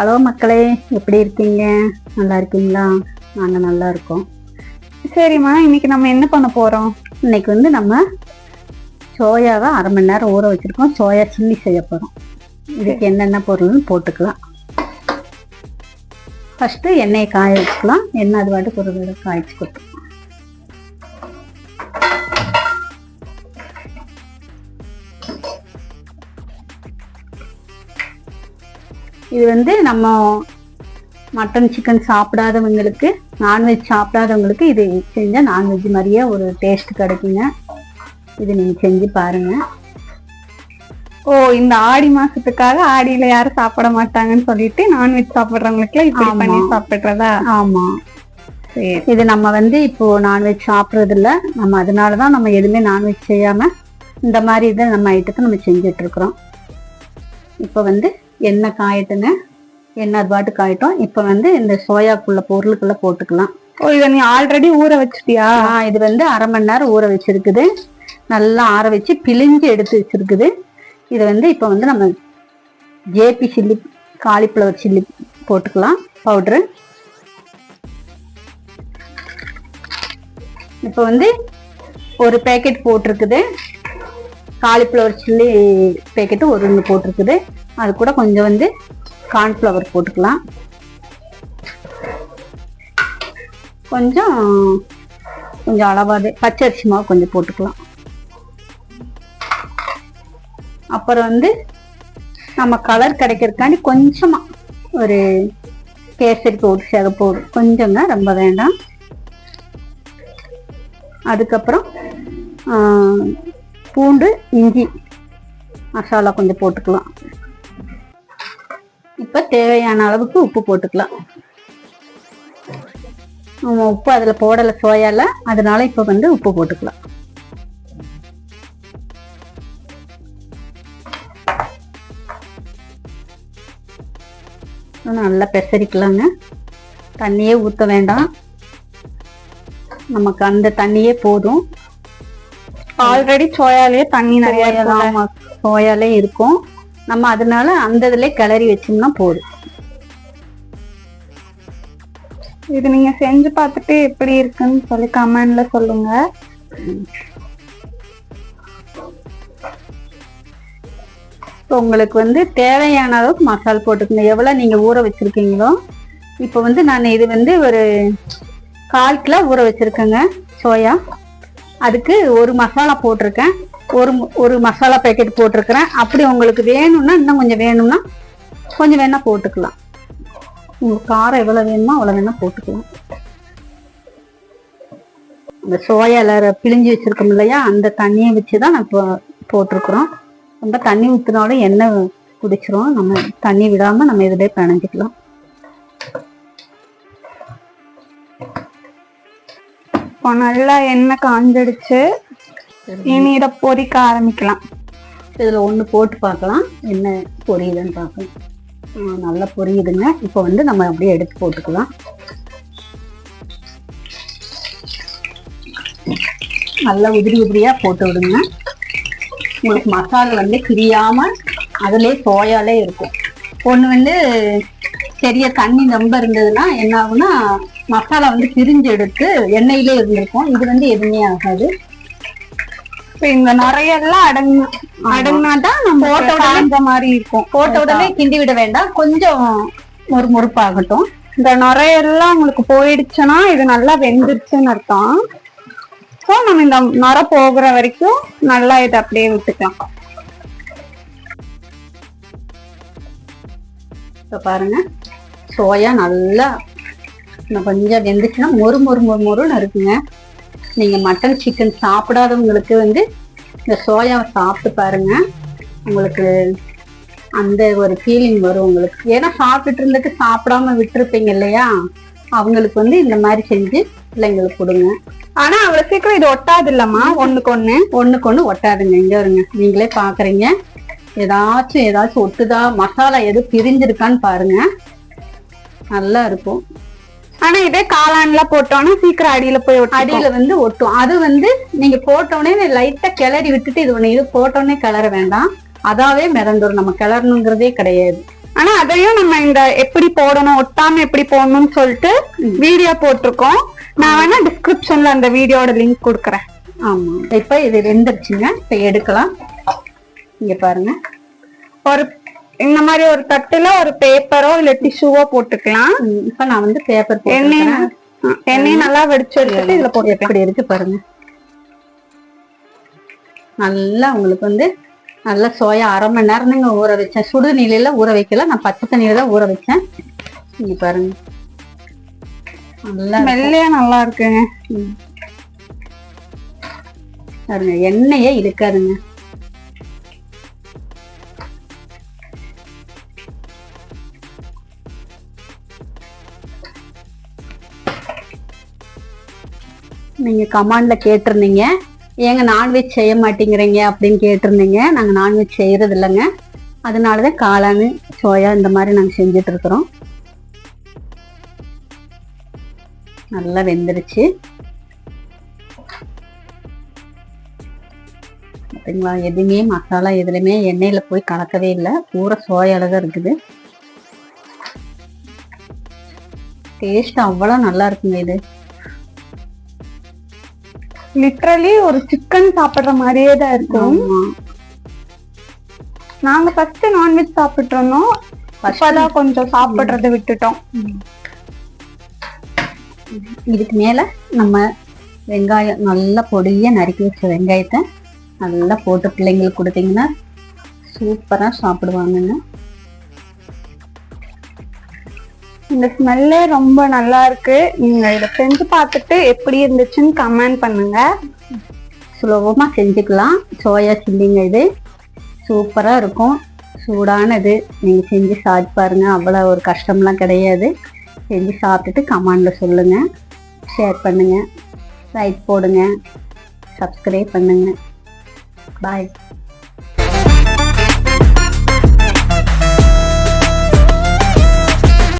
Hello மக்களே எப்படி இருக்கீங்க? நல்லா இருக்கீங்களா? நாங்கள் நல்லா இருக்கோம். சரிம்மா இன்னைக்கு நம்ம என்ன பண்ண போகிறோம் இன்னைக்கு வந்து நம்ம சோயாவை அரை மணி நேரம் ஊற வச்சிருக்கோம். சோயா சில்லி செய்ய போகிறோம் இதுக்கு என்னென்ன பொருள்னு போட்டுக்கலாம். ஃபஸ்ட்டு எண்ணெயை காய வச்சுக்கலாம். எண்ணெய் அது பாட்டுக்கு ஒரு காய்ச்சி கொடுத்துக்கலாம் இது வந்து நம்ம மட்டன் சிக்கன் சாப்பிடாதவங்களுக்கு நான்வெஜ் சாப்பிடாதவங்களுக்கு இது செஞ்சால் நான்வெஜ் மாதிரியே ஒரு டேஸ்ட் கிடைக்குங்க. இது நீங்கள் செஞ்சு பாருங்க. ஓ இந்த ஆடி மாசத்துக்காக ஆடியில யாரும் சாப்பிட மாட்டாங்கன்னு சொல்லிட்டு நான்வெஜ் சாப்பிடுறவங்களுக்கு இப்படி ஆமா. பண்ணி சாப்பிடுறதா? சரி. இது நம்ம வந்து இப்போ நான்வெஜ் சாப்பிட்றது இல்ல நம்ம அதனால தான் நம்ம எதுவுமே நான்வெஜ் செய்யாம இந்த மாதிரி இதை நம்ம ஐட்டத்தை நம்ம செஞ்சுட்டு இருக்கிறோம். இப்போ வந்து எண்ணெய் காயட்டுங்க எண்ணெய் அது பாட்டு காயட்டும். இப்போ வந்து இந்த சோயாக்குள்ள பொருளுக்குள்ள போட்டுக்கலாம். ஓ இத நீ ஆல்ரெடி ஊற வச்சிட்டியா? இது வந்து அரை மணி நேரம் ஊற வச்சிருக்குது. நல்லா ஆற வச்சு பிழிஞ்சு எடுத்து வச்சிருக்குது. இதை வந்து இப்போ வந்து நம்ம ஜேபி சில்லி காலிஃப்ளவர் சில்லி போட்டுக்கலாம் பவுட்ரு. இப்போ வந்து ஒரு பேக்கெட் போட்டிருக்குது. காலிஃப்ளவர் சில்லி பேக்கெட்டு ஒரு ஒன்று போட்டிருக்குது. அது கூட கொஞ்சம் வந்து கார்ன்ஃப்ளவர் போட்டுக்கலாம். கொஞ்சம் கொஞ்சம் அளவாது பச்சரிசி மாவு கொஞ்சம் போட்டுக்கலாம். அப்புறம் வந்து நம்ம கலர் கிடைக்கிறதுக்காண்டி கொஞ்சமாக ஒரு கேசரி போட்டு சிகப்பு பவுடர் கொஞ்சங்க ரொம்ப வேண்டாம். அதுக்கப்புறம் பூண்டு இஞ்சி மசாலா கொஞ்சம் போட்டுக்கலாம். இப்போ தேவையான அளவுக்கு உப்பு போட்டுக்கலாம். நம்ம உப்பு அதில் போடலை சோயால அதனால இப்போ வந்து உப்பு போட்டுக்கலாம். நல்லா பெசரிக்கலாங்க. தண்ணியே ஊற்ற வேண்டாம். நமக்கு அந்த தண்ணியே போதும். ஆல்ரெடி சோயாலேயே தண்ணி நிறைய சோயால சோயாலே இருக்கும். நம்ம அதனால அந்த இதுல கிளறி வச்சோம்னா போதும். இது நீங்க செஞ்சு பார்த்துட்டு எப்படி இருக்குன்னு சொல்லி கமெண்ட்ல சொல்லுங்க. உங்களுக்கு வந்து தேவையான அளவுக்கு மசாலா போட்டுக்கணும் எவ்வளோ நீங்கள் ஊற வச்சுருக்கீங்களோ இப்போ வந்து நான் இது வந்து ஒரு கால் கிலோ ஊற வச்சுருக்கேங்க சோயா. அதுக்கு ஒரு மசாலா போட்டிருக்கேன். ஒரு ஒரு மசாலா பேக்கெட் போட்டிருக்கிறேன். அப்படி உங்களுக்கு வேணும்னா இன்னும் கொஞ்சம் வேணும்னா கொஞ்சம் வேணால் போட்டுக்கலாம். உங்களுக்கு காரம் எவ்வளோ வேணுமோ அவ்வளோ வேணால் போட்டுக்கலாம். இந்த சோயாவில் பிழிஞ்சு வச்சிருக்கோம் இல்லையா? அந்த தண்ணியை வச்சு தான் நான் இப்போ போட்டிருக்கிறோம். ரொம்ப தண்ணி ஊற்றினாலும் எண்ணெய் குடிச்சிரும். நம்ம தண்ணி விடாம நம்ம இதிலே பிணைஞ்சிக்கலாம். இப்போ நல்லா எண்ணெய் காஞ்சிடுச்சு இனி இதை பொரிக்க ஆரம்பிக்கலாம். இதில் ஒன்று போட்டு பார்க்கலாம். என்ன பொரியுதுன்னு பார்க்கலாம். நல்லா பொரியுதுங்க. இப்போ வந்து நம்ம அப்படியே எடுத்து போட்டுக்கலாம். நல்லா உதிரி உதிரியா போட்டு விடுங்க. உங்களுக்கு மசாலா வந்து பிரியாம அதுலயே சோயாலே இருக்கும். ஒன்று வந்து பெரிய தண்ணி ரொம்ப இருந்ததுன்னா என்ன ஆகும்னா மசாலா வந்து பிரிஞ்சு எடுத்து எண்ணெயிலே இருந்திருக்கும். இது வந்து எதுவுமே ஆகாது. இந்த நுரையெல்லாம் அடங்கு அடங்கினாதான் நம்ம போட்ட உடனே- மாதிரி இருக்கும். போட்ட உடனே கிண்டி விட வேண்டாம். கொஞ்சம் ஒரு முறுப்பாகட்டும் இந்த நுரையெல்லாம் உங்களுக்கு போயிடுச்சுன்னா இது நல்லா வெந்துருச்சுன்னு அர்த்தம். ஸோ நம்ம இந்த நுரை போகிற வரைக்கும் நல்லா இதை அப்படியே விட்டுக்கலாம். இப்போ பாருங்க. சோயா நல்லா இன்னும் கொஞ்சம் வெந்துச்சுன்னா மொறு மொறு மொறு மொறுன்னு இருக்குங்க நீங்க மட்டன் சிக்கன் சாப்பிடாதவங்களுக்கு வந்து இந்த சோயாவை சாப்பிட்டு பாருங்க. உங்களுக்கு அந்த ஒரு ஃபீலிங் வரும் உங்களுக்கு. ஏன்னா சாப்பிட்டுட்டு இருந்துட்டு சாப்பிடாம விட்டுருப்பீங்க இல்லையா? அவங்களுக்கு வந்து இந்த மாதிரி செஞ்சு பிள்ளைங்களுக்கு கொடுங்க. ஆனா அவ்வளவு சீக்கிரம் இது ஒட்டாது இல்லம்மா ஒண்ணுக்கு ஒண்ணு ஒண்ணுக்கு ஒண்ணு ஒட்டாதுங்க. இங்க வருங்க. நீங்களே பாக்குறீங்க. ஏதாச்சும் ஏதாச்சும் ஒட்டுதா. மசாலா எது பிரிஞ்சிருக்கான்னு பாருங்க. நல்லா இருக்கும். ஆனா இதே காளான்ல போட்டோம்னா சீக்கிரம் அடியில போய். அடியில வந்து ஒட்டும். அது வந்து நீங்க போட்டோடனே லைட்டா கிளறி விட்டுட்டு இது ஒண்ணு இது போட்டோடனே கிளற வேண்டாம். அதாவே மிதந்துரும். நம்ம கிளறணுங்கிறதே கிடையாது. ஆனா அதையும் நம்ம இந்த எப்படி போடணும் ஒட்டாம எப்படி போடணும்னு சொல்லிட்டு வீடியோ போட்டிருக்கோம். நான் வேணா டிஸ்கிரிப்ஷன்ல அந்த வீடியோட லிங்க் கொடுக்குறேன். ஆமா. இப்ப இது வெந்துருச்சுங்க. இப்ப எடுக்கலாம். இங்க பாருங்க. ஒரு இந்த மாதிரி ஒரு தட்டுல ஒரு பேப்பரோ இல்ல டிஷ்யூவோ போட்டுக்கலாம். இப்ப நான் வந்து பேப்பர் எண்ணெய் எண்ணெய் நல்லா வெடிச்சு எடுத்துட்டு இதுல போட்டுக்கலாம். எப்படி இருக்கு பாருங்க. நல்லா உங்களுக்கு வந்து நல்லா சோயா அரை மணி நேரம் தாங்க ஊற வச்சேன். சுடு நீலையில ஊற வைக்கல. நான் பச்சை தண்ணியில தான் ஊற வச்சேன். இங்க பாருங்க. நல்லா. மெல்லையா நல்லா இருக்குங்க. பாருங்க எண்ணெயே இழுக்காதுங்க நீங்க கமாண்ட்ல கேட்டிருந்தீங்க. ஏங்க நான்வெஜ் செய்ய மாட்டேங்கிறீங்க அப்படின்னு கேட்டிருந்தீங்க. நாங்க நான்வெஜ் செய்யறது இல்லைங்க அதனாலதான் காளான் சோயா இந்த மாதிரி நாங்க செஞ்சுட்டு இருக்கிறோம் நல்லா வெந்துருச்சு. பார்த்தீங்களா எதுவுமே மசாலா எதுலையுமே எண்ணெயில் போய் கலக்கவே இல்லை. பூரா சோயாவில் தான் இருக்குது. டேஸ்ட் அவ்வளோ நல்லா இருக்குங்க இது. லிட்ரலி ஒரு சிக்கன் சாப்பிடுற மாதிரியே தான் இருக்கும். நாங்க ஃபர்ஸ்ட் நான்வெஜ் சாப்பிட்டு இருந்தோம் இப்பதான் கொஞ்சம் சாப்பிடுறத விட்டுட்டோம். இதுக்கு மேல நம்ம வெங்காயம் நல்லா பொடியா நறுக்கி வச்ச வெங்காயத்தை நல்லா போட்டு பிள்ளைங்களுக்கு கொடுத்தீங்கன்னா சூப்பரா சாப்பிடுவாங்கங்க. இந்த ஸ்மெல்லே ரொம்ப நல்லா இருக்கு. நீங்க இதை செஞ்சு பார்த்துட்டு எப்படி இருந்துச்சுன்னு கமெண்ட் பண்ணுங்க. சுலபமா செஞ்சுக்கலாம். சோயா சில்லிங்க இது. சூப்பரா இருக்கும். சூடானது. நீங்க செஞ்சு சாப்பிட்டு பாருங்க. அவ்வளோ ஒரு கஷ்டம்லாம் கிடையாது. செஞ்சு சாப்பிட்டுட்டு கமெண்ட்ல சொல்லுங்க. ஷேர் பண்ணுங்க. லைக் போடுங்க. சப்ஸ்கிரைப் பண்ணுங்க. பாய்